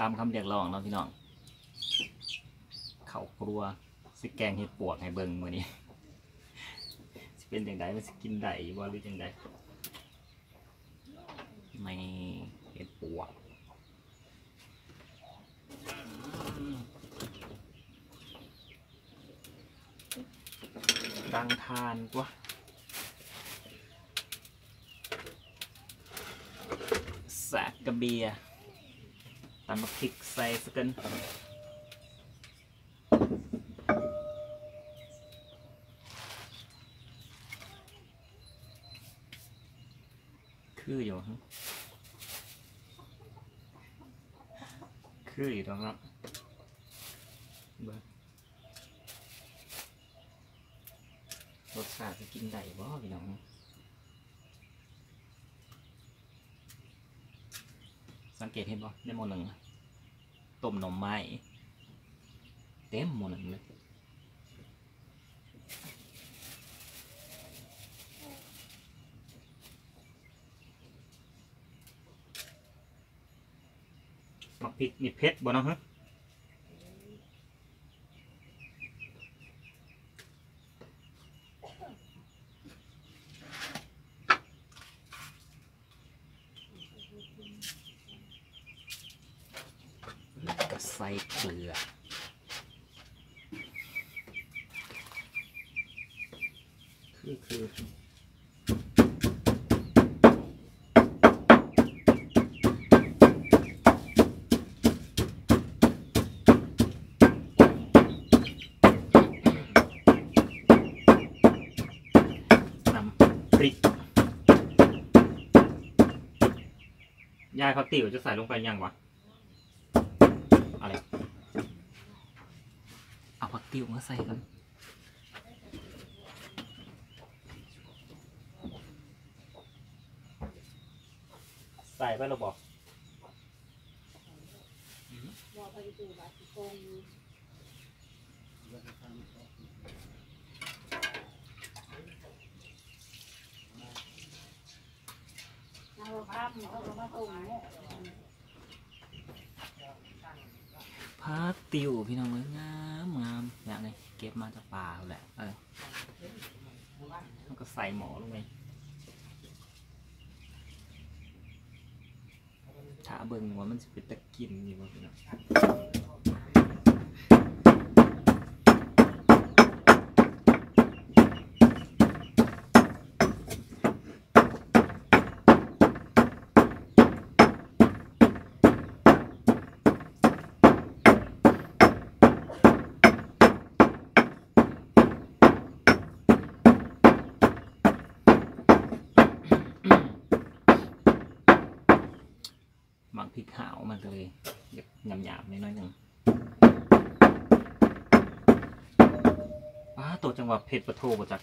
ตามคำเรียกร้องเนาะพี่น้องเขาครัวสิแกงเห็ดปวกให้เบิ่งมือนี้สิเป็นจังไดมันสิกินได้บ่หรือจังไดไม่เห็ดปวกดังทานกว่าสากกระเบีย ตำมาพริกใส่สักกันคืออยู่ฮะคืออยู่ตรงนั้นรสชาติจะกินได้บ่พี่น้อง สังเกตเห็นบ่ได้หมดหนึ่งต้มหน่อไม้เต็มหมดหนึ่งเลยมักพริกนี่เผ็ดบ่เนาะฮะแล้วก็ใส่เกลือ คือคือริกยายเขาติ๋วจะใส่ลงไปยังวะ อะไร เอาผักติ๋วมาใส่กัน ส่ไปเราบอกบอกไปดูบัตรโกงเอาภาพเขาตรงนี้พักติวพี่น้องเอ้ยงามงามอย่างนี้เก็บมาจากป่าแหละเออแล้วก็ใส่หมอลงไปาเบิ่งว่ามันจะเป็นตะกินอยู่บ่พี่น้องหมั กขาวมันก็เลยหยาบหยาบๆนิดน้อยหนึ่งว้าตัวจังหวะเผ็ดประโทประจัก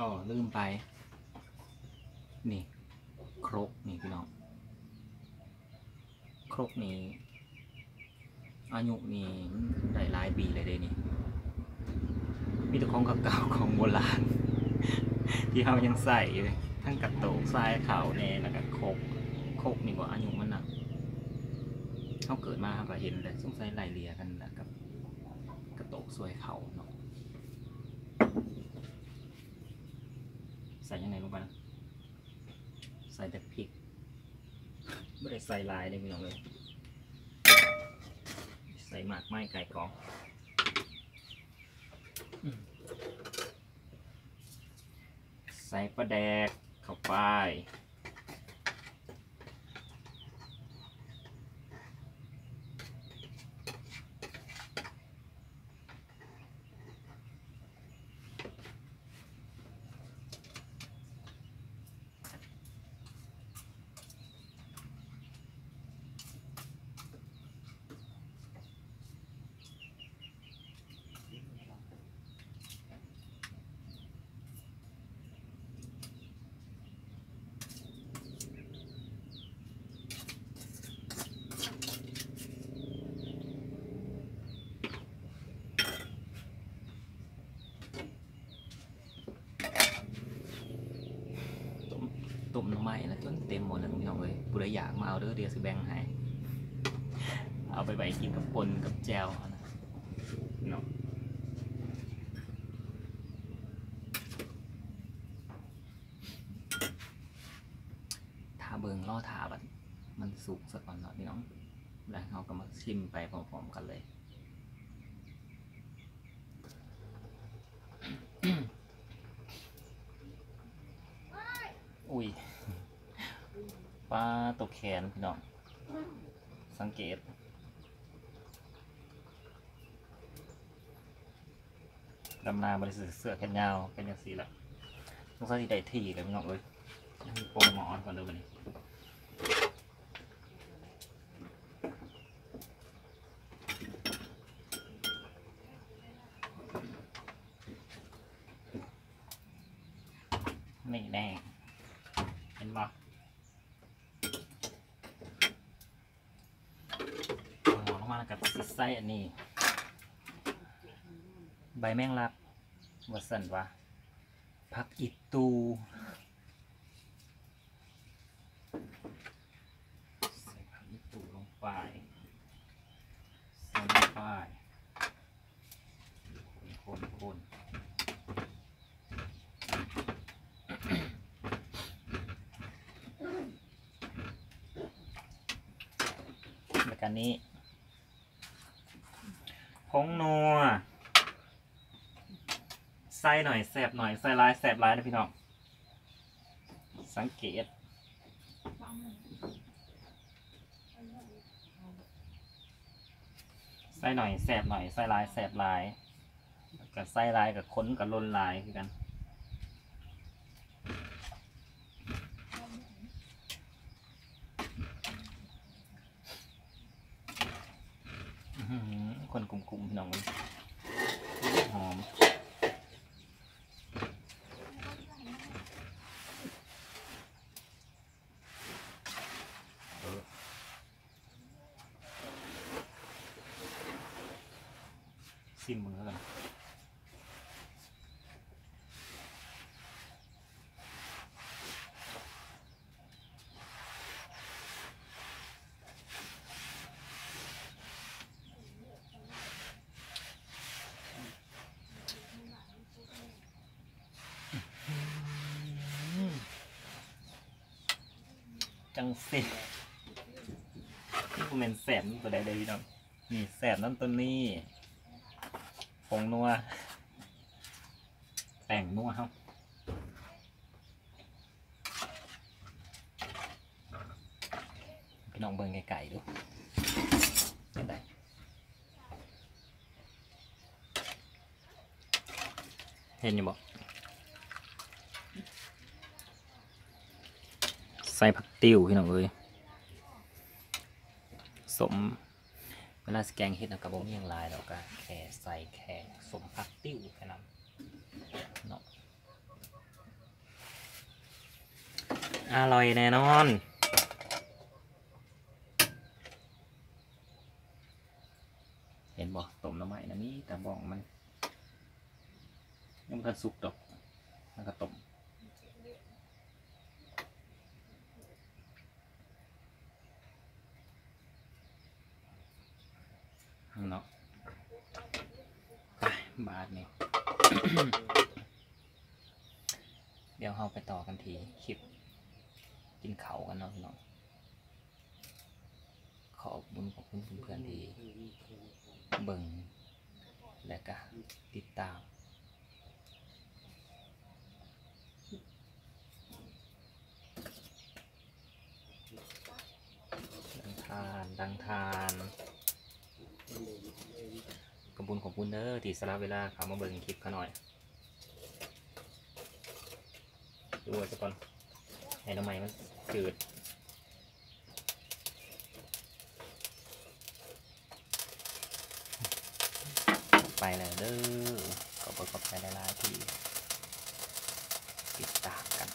อ๋อลืมไป นี่ ครกนี่พี่น้อง ครกนี่อายุนี่ได้หลายปีเลยเด้นี่ มีแต่ของเก่าๆของโบราณ ที่เขายังใส่อยู่เลยทั้งกระโตกทรายขาวแน่แล้วก็ครกครกนี่ว่าอายุมันนะเขาเกิดมาเขาก็เห็นเลยสงสัยไล่เลียกันแหละกับกระโตกสวยเขาเนาะใส่ยังไงลงไปนะ ใส่แต่พริกไม่ได้ใส่ลายเลยพี่น้องเลยใส่หมากไม้ไก่กองอืมใส่ปลาแดกเข้าไป อ ต้ม หน้ำไม้นะจนเต็มหมดแล้วพี่น้องเลยบุรีอยากมาเอาเด้อเดี๋ยวสิแบ่งให้เอาไปไว้กินกับปนกับแจวนะเนาะทาเบิงล่อทาบัดมันสุกสักก่อนเนาะพี่น้องแล้วเราก็มาชิมไปพร้อมๆกันเลยอุ้ย ปลาตกแขนพี่น้อง สังเกต ดำนาบริสุทธิ์เสื้อแขนยาวเป็นอย่างสีละต้องใส่ได้ที่เลยพี่น้องเอ้ยปรุงหมอนก่อนเลยวันนี้นี่แน่เห็นปะเอาหมอนลงมา แล้วกับสิไส้อันนี้ ใบแมงลักวัสันวะผักอิตูใส่ผักอิตูลงไปใส่ลงไปคนคนคนแล้วกันนี้ ผงนัวใส่หน่อยแสบหน่อยใส่ลายแสบลายนะพี่น้อง สังเกต ใส่หน่อยแสบหน่อยใส่ลายแสบลายกับใส่ลายกับค้นกับลนลายคือกัน อื อหือคนกลุ่มๆพี่น้องมันหอมเออซิมมือแล้วกัน จังสินี่กูเป็นแสบตัวใดเลยพี่น้องนี่แสบนั่นตัวนี้ผงนัวแป้งนัวครับพี่น้องเบิ่งไก่ๆดูเห็นไหมเห็นอยู่ ใส่ผักติ้วพี่น้องเอ้ยสมเวลาสแกงเห็ดนะกระบอกยังลายเราก็แค่ใส่แค่สมผักติ้วแค่นั้นเนาะอร่อยแน่นอนเห็นบ่ต้มน้ำใหม่นะมีแต่บองมันยังมันทันสุกดอกแล้วก็ต้ม เนาะไปบาทนี่ เดี๋ยวเราไปต่อกันทีคลิป กินเขากันเนาะพี่น้องขอบคุญขอบคุณเพื่อนๆที่เบิ่งและก็ติดตามดังทานดังทาน บุญขอบคุณเด้อที่สละเวลาเข้ามาเบิ่งคลิปเขาหน่อยดูไว้ซะก่อนให้น้ำใหม่มันจืดไปแล้วเด้อขอบคุณขอบใจหลายๆที่ติดตามกัน